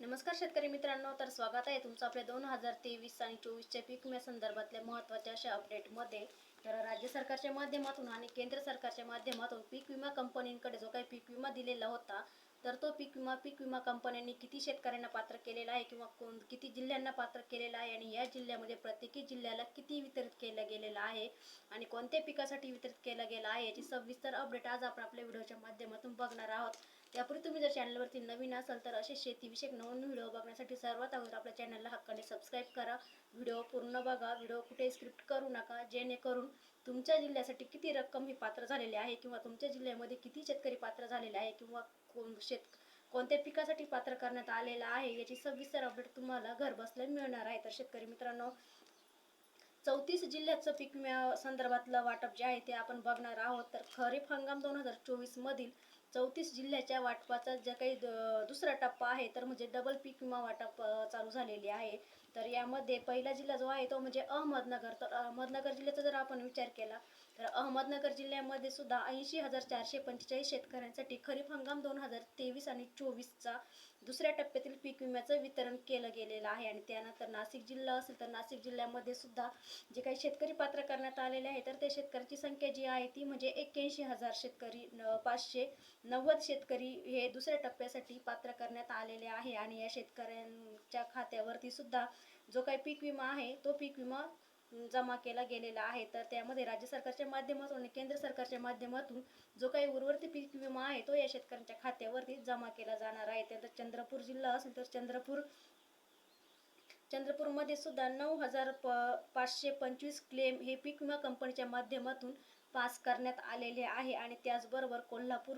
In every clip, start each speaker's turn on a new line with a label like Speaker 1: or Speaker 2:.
Speaker 1: नमस्कार शेतकरी मित्रांनो तर स्वागत आहे तुमचं आपल्या दोन हजार तेवीस आणि चोवीसच्या पीक विम्या संदर्भातल्या महत्त्वाच्या अशा अपडेटमध्ये तर राज्य सरकारच्या माध्यमातून आणि केंद्र सरकारच्या माध्यमातून पीक विमा कंपनींकडे जो काही पीक विमा दिलेला होता तर तो पीक विमा पीक विमा कंपन्यांनी किती शेतकऱ्यांना पात्र केलेला आहे किंवा कोण किती जिल्ह्यांना पात्र केलेला आहे आणि या जिल्ह्यामध्ये प्रत्येकी जिल्ह्याला किती वितरित केलं गेलेलं आहे आणि कोणत्या पिकासाठी वितरित केलं गेलं आहे याची सविस्तर अपडेट आज आपण आपल्या व्हिडिओच्या माध्यमातून बघणार आहोत. त्यापूर्वी तुम्ही जर चॅनलवरती नवीन असाल तर असे शेतीविषयक नवीन व्हिडिओ बघण्यासाठी सर्वात अगोदर आपल्या चॅनलला हक्काने सबस्क्राईब करा. व्हिडिओ पूर्ण बघा. व्हिडिओ कुठे स्क्रिप्ट करू नका. जेणेकरून तुमच्या जिल्ह्यासाठी किती रक्कम ही पात्र झालेली आहे किंवा तुमच्या जिल्ह्यामध्ये किती शेतकरी पात्र झालेले आहे किंवा कोण शेत कोणत्या पिकासाठी पात्र करण्यात आलेलं आहे याची सविस्तर अपडेट तुम्हाला घर बसल्या मिळणार आहे. तर शेतकरी मित्रांनो चौतीस जिल्ह्याचं पीक संदर्भातलं वाटप जे आहे ते आपण बघणार आहोत. तर खरीप हंगाम दोन हजार चोवीस मधील चौतीस जिल्ह्याच्या वाटपाचा जे काही द- दुसरा टप्पा आहे तर म्हणजे डबल पीक विमा वाटप चालू झालेली आहे. तर यामध्ये पहिला जिल्हा जो आहे तो म्हणजे अहमदनगर. तर अहमदनगर जिल्ह्याचा जर आपण विचार केला तर अहमदनगर जिल्ह्यामध्ये सुद्धा ऐंशी हजार चारशे पंचेचाळीस शेतकऱ्यांसाठी खरीप हंगाम दोन हजार तेवीस आणि चोवीसचा दुसऱ्या टप्प्यातील पीक विम्याचं वितरण केलं गेलेलं आहे आणि त्यानंतर नाशिक जिल्हा असेल तर नाशिक जिल्ह्यामध्ये सुद्धा जे काही शेतकरी पात्र करण्यात आलेले आहे तर त्या शेतकऱ्याची संख्या जी आहे ती म्हणजे एक्क्याऐंशी हजार शेतकरी पाचशे नव्वद शेतकरी हे दुसऱ्या टप्प्यासाठी पात्र करण्यात आलेले आहे. आणि या शेतकऱ्यांच्या खात्यावरती सुद्धा जो काही पीक विमा आहे तो पीक विमा जमा केला गेलेला आहे. तर त्यामध्ये राज्य सरकारच्या माध्यमातून आणि केंद्र सरकारच्या माध्यमातून जो काही उर्वरित पीक विमा आहे तो या शेतकऱ्यांच्या खात्यावरती जमा केला जाणार आहे. त्यानंतर चंद्रपूर जिल्हा असेल तर चंद्रपूर चंद्रपूरमध्ये सुद्धा नऊ हजार प पाचशे पंचवीस क्लेम हे पीक विमा कंपनीच्या माध्यमातून पास करण्यात आलेले आहे. आणि त्याचबरोबर कोल्हापूर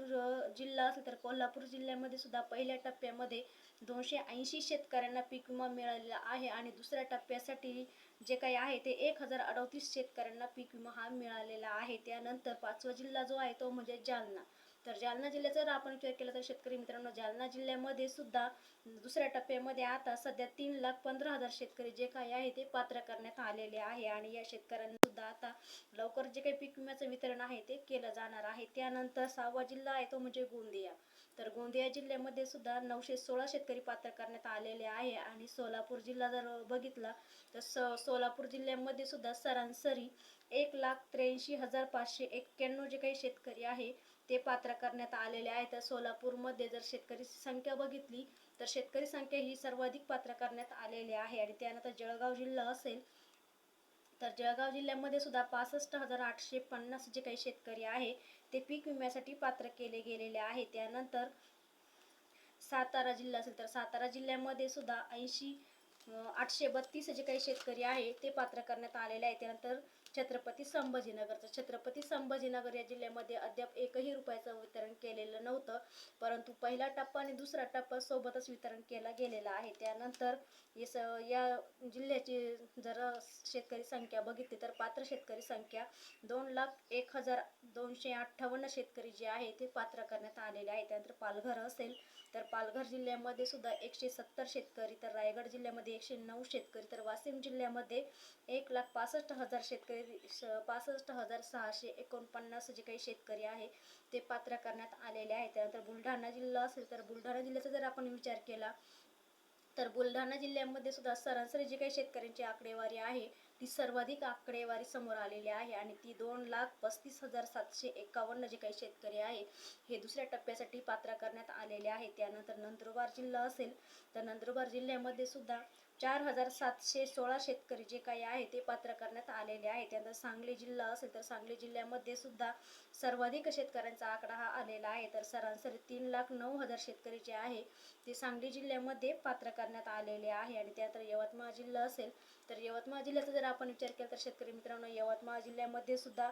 Speaker 1: जिल्हा असेल तर कोल्हापूर जिल्ह्यामध्ये सुद्धा पहिल्या टप्प्यामध्ये दोनशे ऐंशी शेतकऱ्यांना पीक विमा मिळालेला आहे आणि दुसऱ्या टप्प्यासाठी जे काही आहे ते एक हजार अडतीस शेतकऱ्यांना पीक विमा हा मिळालेला आहे. त्यानंतर पाचवा जिल्हा जो आहे तो म्हणजे जालना. तर जालना जिल्ह्याचा जर आपण विचार केला तर शेतकरी मित्रांनो जालना जिल्ह्यामध्ये सुद्धा दुसऱ्या टप्प्यामध्ये आता सध्या तीन लाख पंधरा हजार शेतकरी जे काही आहे ते पात्र करण्यात आलेले आहे आणि या शेतकऱ्यांना सुद्धा आता लवकर जे काही पीक विम्याचं वितरण आहे ते केलं जाणार आहे. त्यानंतर सहावा जिल्हा आहे तो म्हणजे गोंदिया. तर गोंदिया जिल्ह्यामध्ये सुद्धा नऊशे सोळा शेतकरी पात्र करण्यात आलेले आहे आणि सोलापूर जिल्हा जर बघितला तर स सोलापूर जिल्ह्यामध्ये सुद्धा सरासरी एक लाख त्र्याऐंशी हजार पाचशे एक्क्याण्णव जे काही शेतकरी आहे ते पात्र करण्यात आलेले आहे. तर सोलापूरमध्ये जर शेतकरी संख्या बघितली तर शेतकरी संख्या ही सर्वाधिक पात्र करण्यात आलेली आहे. आणि त्यानंतर जळगाव जिल्हा असेल तर जळगाव जिल्ह्यामध्ये सुद्धा पासष्ट हजार आठशे पन्नास जे काही शेतकरी आहे ते पीक विम्यासाठी पात्र केले गेलेले आहे त्यानंतर सातारा जिल्हा असेल तर सातारा जिल्ह्यामध्ये सुद्धा ऐंशी आठशे बत्तीस जे काही शेतकरी आहे ते पात्र करण्यात आलेले आहे. त्यानंतर छत्रपती संभाजीनगरचं. छत्रपती संभाजीनगर या जिल्ह्यामध्ये अद्याप एकही रुपयाचं वितरण केलेलं नव्हतं. परंतु पहिला टप्पा आणि दुसरा टप्पा सोबतच वितरण केला गेलेला आहे. त्यानंतर स या जिल्ह्याची जर शेतकरी संख्या बघितली तर पात्र शेतकरी संख्या दोन लाख एक हजार दोनशे अठ्ठावन्न शेतकरी जे आहे ते पात्र करण्यात आलेले आहे. त्यानंतर पालघर असेल तर पालघर जिल्ह्यामध्ये सुद्धा एकशे सत्तर शेतकरी तर रायगड जिल्ह्यामध्ये एकशे नऊ शेतकरी तर वाशिम जिल्ह्यामध्ये एक लाख पासष्ट हजार शेतकरी पासष्ट हजार सहाशे एकोणपन्नास जे काही शेतकरी आहे ते पात्र करण्यात आलेले आहे त्यानंतर बुलढाणा जिल्हा असेल तर बुलढाणा जिल्ह्याचा जर आपण विचार केला तर बुलढाणा जिल्ह्यामध्ये सुद्धा सरासरी जी काही शेतकऱ्यांची आकडेवारी आहे ती सर्वाधिक आकडेवारी समोर आलेली आहे आणि ती दोन लाख पस्तीस हजार सातशे एकावन्न जे काही शेतकरी आहे हे दुसऱ्या टप्प्यासाठी पात्र करण्यात आलेले आहे त्यानंतर नंदुरबार जिल्हा असेल तर नंदुरबार जिल्ह्यामध्ये सुद्धा चार हजार सातशे सोळा शेतकरी जे काही आहे ते पात्र करण्यात आलेले आहे त्यानंतर सांगली जिल्हा असेल तर सांगली जिल्ह्यामध्ये सुद्धा सर्वाधिक शेतकऱ्यांचा आकडा हा आलेला आहे. तर सरासरी तीन लाख नऊ हजार शेतकरी जे आहे ते सांगली जिल्ह्यामध्ये पात्र करण्यात आलेले आहे. आणि त्यानंतर यवतमाळ जिल्हा असेल तर यवतमाळ जिल्ह्याचा जर आपण विचार केला तर शेतकरी मित्रांनो यवतमाळ जिल्ह्यामध्ये सुद्धा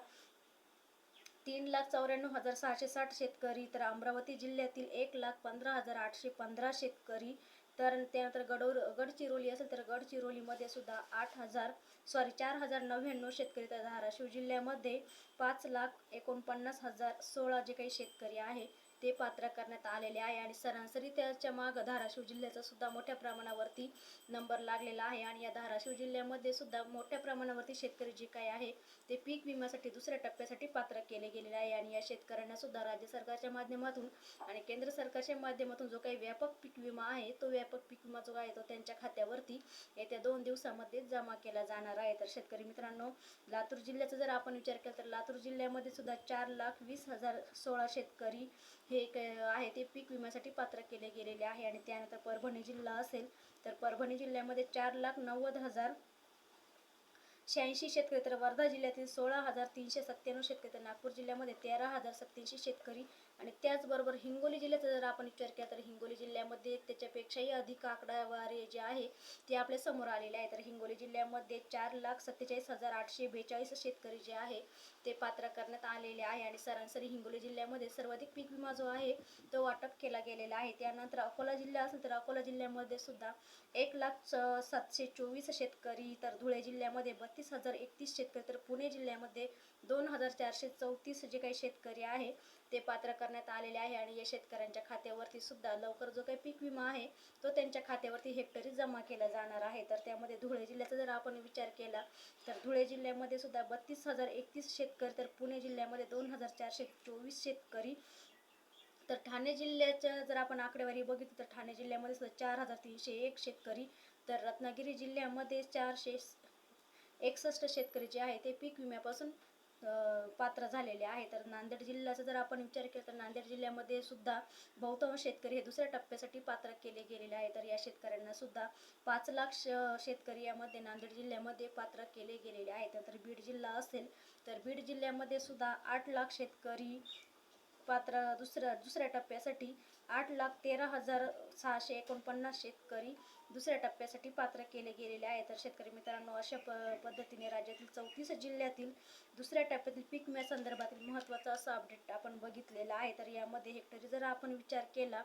Speaker 1: तीन लाख चौऱ्याण्णव हजार सहाशे साठ शेतकरी तर अमरावती जिल्ह्यातील एक लाख पंधरा हजार आठशे पंधरा शेतकरी तर त्यानंतर गडौर गडचिरोली असेल तर गडचिरोलीमध्ये सुद्धा आठ हजार सॉरी चार हजार नव्याण्णव शेतकरी तर धाराशिव जिल्ह्यामध्ये पाच लाख एकोणपन्नास हजार सोळा जे काही शेतकरी आहे ते पात्र करण्यात आलेले आहे आणि सरासरी त्याच्या मागं धाराशिव जिल्ह्याचा सुद्धा मोठ्या प्रमाणावरती नंबर लागलेला आहे. आणि या धाराशिव जिल्ह्यामध्ये सुद्धा मोठ्या प्रमाणावरती शेतकरी जे काही आहे ते पीक विम्यासाठी दुसऱ्या टप्प्यासाठी पात्र केले गेलेले आहे. आणि या शेतकऱ्यांना सुद्धा राज्य सरकारच्या माध्यमातून आणि केंद्र सरकारच्या माध्यमातून जो काही व्यापक पीक विमा आहे तो व्यापक पीक विमा जो आहे तो त्यांच्या खात्यावरती येत्या दोन दिवसामध्ये जमा केला जाणार आहे. तर शेतकरी मित्रांनो लातूर जिल्ह्याचा जर आपण विचार केला तर लातूर जिल्ह्यामध्ये सुद्धा चार लाख वीस हजार सोळा शेतकरी हे एक आहे ते पीक विम्यासाठी पात्र केले गेलेले आहे आणि त्यानंतर परभणी जिल्हा असेल तर परभणी जिल्ह्यामध्ये चार लाख नव्वद हजार शहाऐंशी शेतकरी तर वर्धा जिल्ह्यातील सोळा हजार तीनशे सत्त्याण्णव शेतकरी तर नागपूर जिल्ह्यामध्ये तेरा हजार सत्याऐंशी शेतकरी आणि त्याचबरोबर हिंगोली जिल्ह्याचा जर आपण विचार केला तर हिंगोली जिल्ह्यामध्ये त्याच्यापेक्षाही अधिक आकडावारी जे आहे ते आपल्यासमोर आलेले आहे. तर हिंगोली जिल्ह्यामध्ये चार लाख सत्तेचाळीस हजार आठशे बेचाळीस शेतकरी जे आहे ते पात्र करण्यात आलेले आहे आणि सरासरी हिंगोली जिल्ह्यामध्ये सर्वाधिक पीक विमा जो आहे तो वाटप केला गेलेला आहे. त्यानंतर अकोला जिल्हा असेल तर अकोला जिल्ह्यामध्ये सुद्धा एक लाख सातशे चोवीस शेतकरी तर धुळे जिल्ह्यामध्ये बत्तीस हजार एकतीस शेतकरी तर पुणे जिल्ह्यामध्ये दोन हजार चारशे चौतीस जे काही शेतकरी आहे ते पात्र कर करण्यात आलेले आहे आणि या शेतकऱ्यांच्या खात्यावरती सुद्धा लवकर जो काही पीक विमा आहे तो त्यांच्या खात्यावरती हेक्टरी जमा केला जाणार आहे. तर त्यामध्ये धुळे जिल्ह्याचा जर आपण विचार केला तर धुळे जिल्ह्यामध्ये सुद्धा बत्तीस हजार एकतीस शेतकरी तर पुणे जिल्ह्यामध्ये दोन हजार चारशे चोवीस शेतकरी. तर ठाणे जिल्ह्याच्या जर आपण आकडेवारी बघितली तर ठाणे जिल्ह्यामध्ये सुद्धा चार हजार तीनशे एक शेतकरी तर रत्नागिरी जिल्ह्यामध्ये चारशे एकसष्ट शेतकरी जे आहे ते पीक विम्यापासून पात्र झालेले आहे. तर नांदेड जिल्ह्याचा जर आपण विचार केला तर नांदेड जिल्ह्यामध्ये सुद्धा बहुतांश शेतकरी हे दुसऱ्या टप्प्यासाठी पात्र केले गेलेले आहे. तर या शेतकऱ्यांना सुद्धा पाच लाख श- शेतकरी यामध्ये नांदेड जिल्ह्यामध्ये पात्र केले गेलेले आहेत तर बीड जिल्हा असेल तर बीड जिल्ह्यामध्ये सुद्धा आठ लाख शेतकरी पात्र दुसऱ्या दुसऱ्या टप्प्यासाठी आठ लाख तेरा हजार सहाशे एकोणपन्नास शेतकरी दुसऱ्या टप्प्यासाठी पात्र केले गेलेले आहे तर शेतकरी मित्रांनो अशा प पद्धतीने राज्यातील चौतीस जिल्ह्यातील दुसऱ्या टप्प्यातील पीक संदर्भातील महत्त्वाचा असा अपडेट आपण बघितलेला आहे. तर यामध्ये हेक्टरी जर आपण विचार केला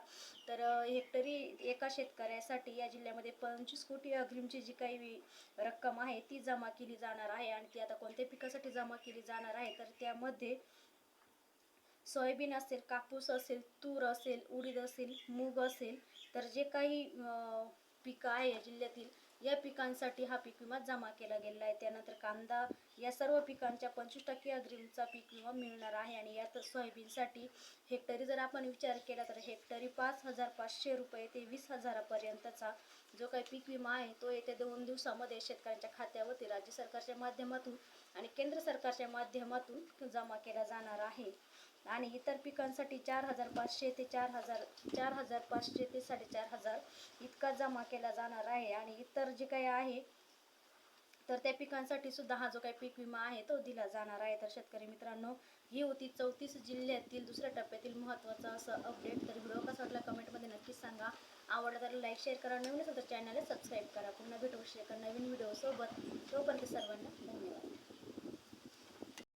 Speaker 1: तर हेक्टरी एका शेतकऱ्यासाठी या जिल्ह्यामध्ये पंचवीस कोटी अग्रिमची जी काही रक्कम आहे ती जमा केली जाणार आहे. आणि ती आता कोणत्या पिकासाठी जमा केली जाणार आहे तर त्यामध्ये सोयाबीन असेल कापूस असेल तूर असेल उडीद असेल मूग असेल तर जे काही पिकं आहे जिल्ह्यातील या पिकांसाठी हा पीक विमा जमा केला गेलेला आहे. त्यानंतर कांदा या सर्व पिकांच्या पंचवीस टक्के अग्रिमचा पीक विमा मिळणार आहे. आणि यात सोयाबीनसाठी हेक्टरी जर आपण विचार केला तर हेक्टरी पाच हजार पाचशे रुपये ते वीस हजारापर्यंतचा जो काही पीक विमा आहे तो येत्या दोन दिवसामध्ये शेतकऱ्यांच्या खात्यावरती राज्य सरकारच्या माध्यमातून आणि केंद्र सरकारच्या माध्यमातून जमा केला जाणार आहे. आणि इतर पिकांसाठी चार हजार पाचशे ते चार हजार चार हजार पाचशे ते साडेचार हजार इतका जमा केला जाणार आहे. आणि इतर जे काही आहे तर त्या पिकांसाठी सुद्धा हा जो काही पीक विमा आहे तो दिला जाणार आहे. तर शेतकरी मित्रांनो ही होती चौतीस जिल्ह्यातील दुसऱ्या टप्प्यातील महत्त्वाचं असं अपडेट तर व्हिडिओ कसा वाटला कमेंटमध्ये नक्कीच सांगा. आवडला तर लाईक शेअर करा. नवीन असेल तर चॅनलला सबस्क्राईब करा. पुन्हा भेटू एका नवीन व्हिडिओसोबत तोपर्यंत सर्वांना धन्यवाद.